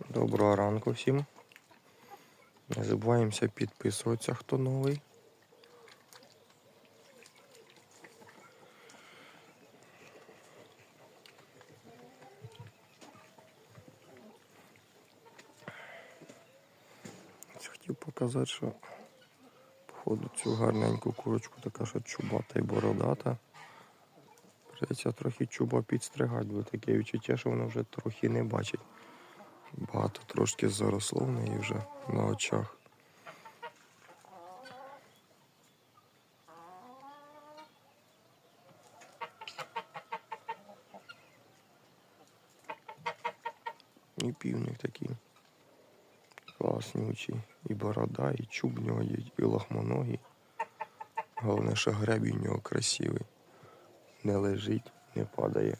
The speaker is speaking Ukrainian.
Доброго ранку всім. Не забуваємося підписуватися, хто новий. Хотів показати, що походу цю гарненьку курочку така, що чубата і бородата. Придеться трохи чуба підстригати, бо таке відчуття, що вона вже трохи не бачить. Багато трошки заросло в неї вже на очах. І півник такий класнючий. І борода, і чуб нього є, і лохмоногий. Головне, що гребінь у нього красивий. Не лежить, не падає.